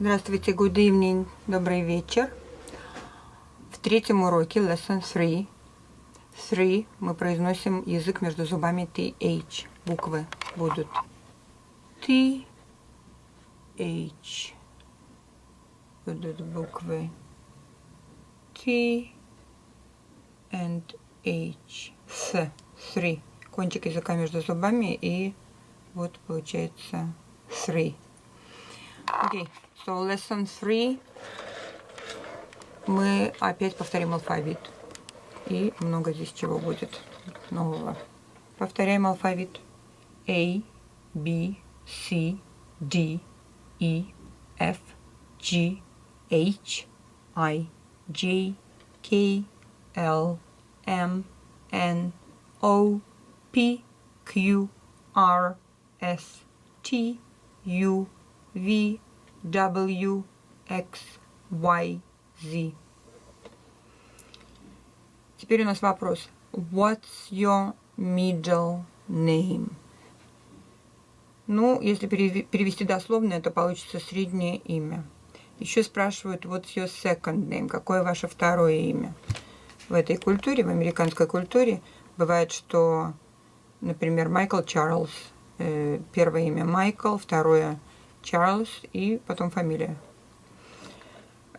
Здравствуйте, good evening, добрый вечер. В третьем уроке lesson 3. 3 мы произносим язык между зубами TH. Буквы будут T, H. Будут буквы T and H. С. Three. Кончик языка между зубами и вот получается three. Окей. Okay. So lesson 3 мы опять повторим алфавит. И много здесь чего будет нового. Повторяем алфавит. A, B, C, D, E, F, G, H, I, J, K, L, M, N, O, P, Q, R, S, T, U, V, W, X, Y, Z. Теперь у нас вопрос. What's your middle name? Ну, если перевести дословно, это получится среднее имя. Еще спрашивают, what's your second name? Какое ваше второе имя? В этой культуре, в американской культуре, бывает, что, например, Майкл Чарльз, э, первое имя Майкл, второе Чарльз и потом фамилия.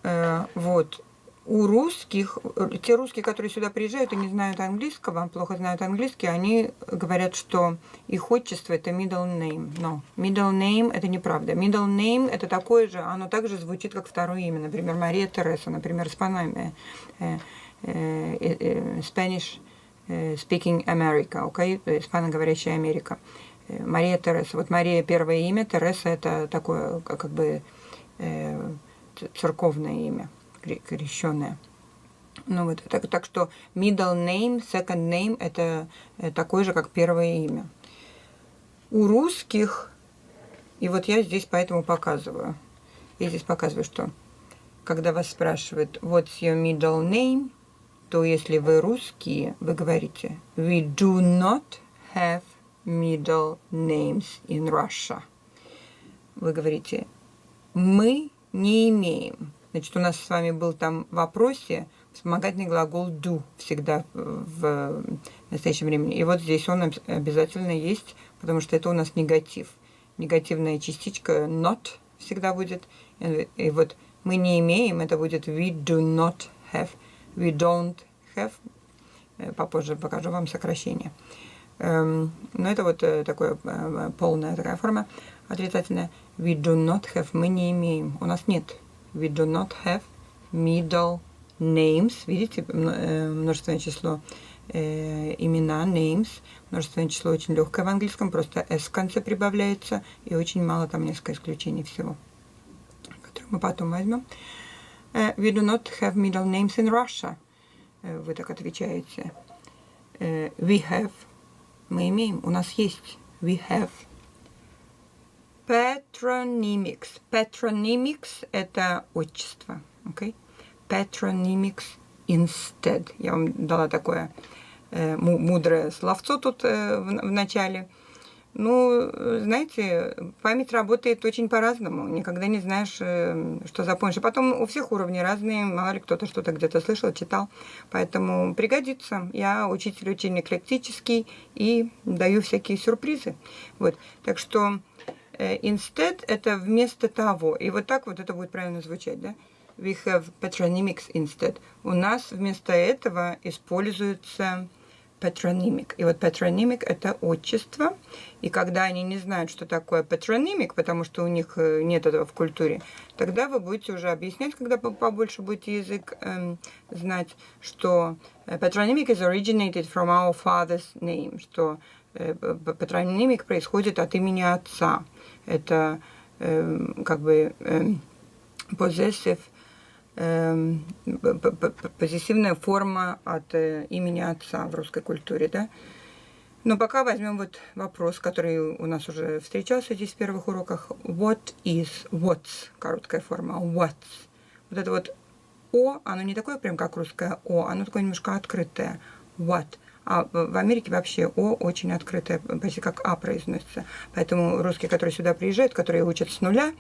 Э, вот. У русских, те русские, которые сюда приезжают и не знают английского, плохо знают английский, они говорят, что их отчество это middle name. Но middle name это неправда. Middle name это такое же, оно также звучит как второе имя. Например, Мария Тереса, например, э, э, э, Spanish speaking America, okay? испаноговорящая Америка. Мария Тереса. Вот Мария первое имя, Тереса это такое как бы э, церковное имя, крещенное. Ну вот, так, так что middle name, second name это такое же, как первое имя. У русских, и вот я здесь поэтому показываю, я здесь показываю, что когда вас спрашивают what's your middle name, то если вы русские, вы говорите we do not have middle names in Russia. Вы говорите, мы не имеем. Значит, у нас с вами был там в вопросе вспомогательный глагол do всегда в настоящем времени. И вот здесь он обязательно есть, потому что это у нас негатив. Негативная частичка not всегда будет. И вот мы не имеем, это будет we do not have. We don't have. Э, попозже покажу вам сокращение. Эм, но это вот э, такое э, полная такая форма отрицательная. We do not have. Мы не имеем. У нас нет. We do not have middle names. Видите, э, множественное число имена, names. Множественное число очень легкое в английском, просто s в конце прибавляется, и очень мало там несколько исключений всего, которые мы потом возьмем. We do not have middle names in Russia. Вы так отвечаете. We have мы имеем, у нас есть, we have. Patronymics. Patronymics – это отчество. Okay? Patronymics instead. Я вам дала такое э, мудрое словцо тут э, в, в начале – ну, знаете, память работает очень по-разному. Никогда не знаешь, э, что запомнишь. И потом у всех уровни разные. Мало ли кто-то что-то где-то слышал, читал. Поэтому пригодится. Я учитель очень эклектический и даю всякие сюрпризы. Вот. Так что э, instead это вместо того. И вот так вот это будет правильно звучать, да? We have patronymics instead. У нас вместо этого используется patronymic. И вот patronymic – это отчество. И когда они не знают, что такое patronymic, потому что у них э, нет этого в культуре, тогда вы будете уже объяснять, когда побольше будете язык эм, знать, что э, patronymic is originated from our father's name, что э, patronymic происходит от имени отца. Это э, как бы э, possessive позитивная форма от э, имени отца в русской культуре, да. Но пока возьмем вот вопрос, который у нас уже встречался здесь в первых уроках. What is, what's, короткая форма, what's. Вот это вот О, оно не такое прям как русское О, оно такое немножко открытое. What. А в Америке вообще О очень открытое, почти как А произносится. Поэтому русские, которые сюда приезжают, которые учат с нуля,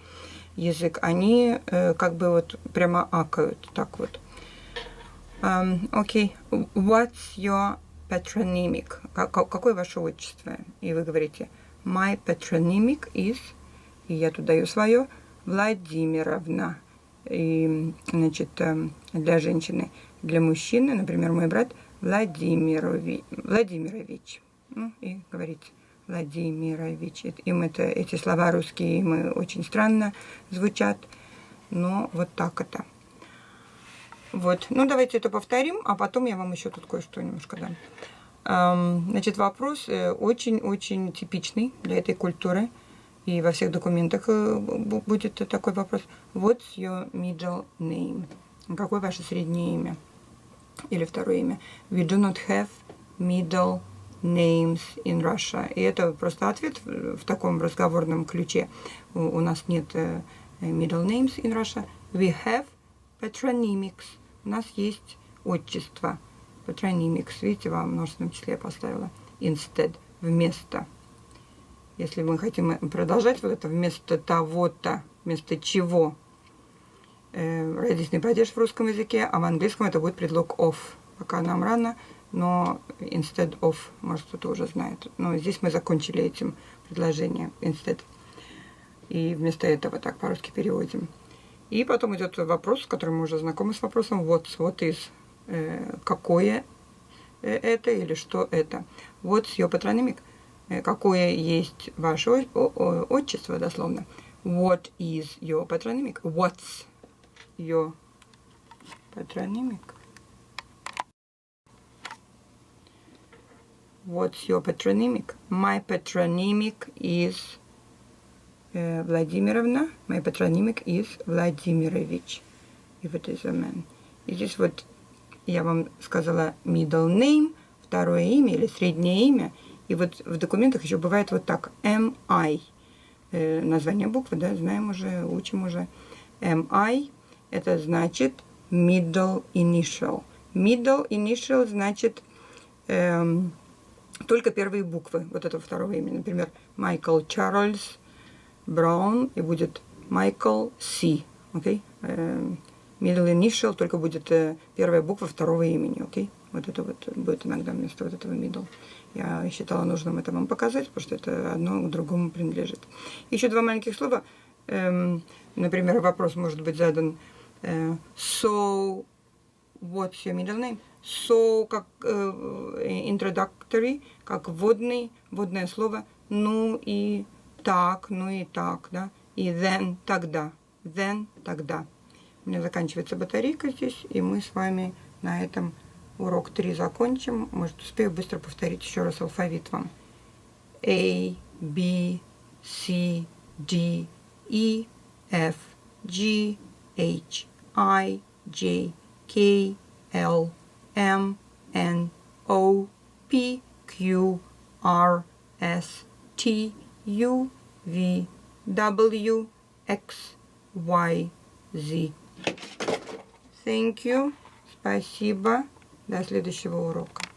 язык, они э, как бы вот прямо акают, так вот. Um, Окей, what's your patronymic? Как- как- какое ваше отчество? И вы говорите, my patronymic is, и я тут даю свое, Владимировна. И, значит, эм, для женщины, для мужчины, например, мой брат Владимирови, Владимирович. Ну, и говорите Владимирович. Им это, эти слова русские им очень странно звучат, но вот так это. Вот. Ну, давайте это повторим, а потом я вам еще тут кое-что немножко дам. Ам, Значит, вопрос э, очень-очень типичный для этой культуры. И во всех документах э, бу- будет такой вопрос. What's your middle name? Какое ваше среднее имя? Или второе имя? We do not have middle names in Russia. И это просто ответ в таком разговорном ключе. У, нас нет э, middle names in Russia. We have patronymics. У нас есть отчество. Patronymics. Видите, во множественном числе я поставила. Instead. Вместо. Если мы хотим продолжать вот это вместо того-то, вместо чего, э, родительный падеж в русском языке, а в английском это будет предлог of. Пока нам рано, но instead of, может, кто-то уже знает. Но здесь мы закончили этим предложением instead. И вместо этого так по-русски переводим. И потом идет вопрос, с которым мы уже знакомы с вопросом what's, what is, э, какое э, это или что это. What's your patronymic? Э, Какое есть ваше отчество, дословно. What is your patronymic? What's your patronymic? What's your patronymic? My patronymic is э, Владимировна. My patronymic is Владимирович. If it is a man. И здесь вот я вам сказала middle name, второе имя или среднее имя. И вот в документах еще бывает вот так. MI. Э, название буквы, да, знаем уже, учим уже. MI это значит middle initial. Middle initial значит эм, только первые буквы вот этого второго имени. Например, Майкл Чарльз Браун и будет Майкл Си. Окей? Эм, Middle initial только будет э, первая буква второго имени. Окей? Вот это вот будет иногда вместо вот этого middle. Я считала нужным это вам показать, потому что это одно к другому принадлежит. Еще два маленьких слова. Эм, например, вопрос может быть задан э, So, what's your middle name? So, как э, introductory, как вводный, вводное слово. Ну и так, ну и так, да. И then, тогда. Then, тогда. У меня заканчивается батарейка здесь, и мы с вами на этом урок 3 закончим. Может, успею быстро повторить еще раз алфавит вам. A, B, C, D, E, F, G, H, I, J, K, L, M, N, O, P, Q, R, S, T, U, V, W, X, Y, Z. Thank you. Спасибо. До следующего урока.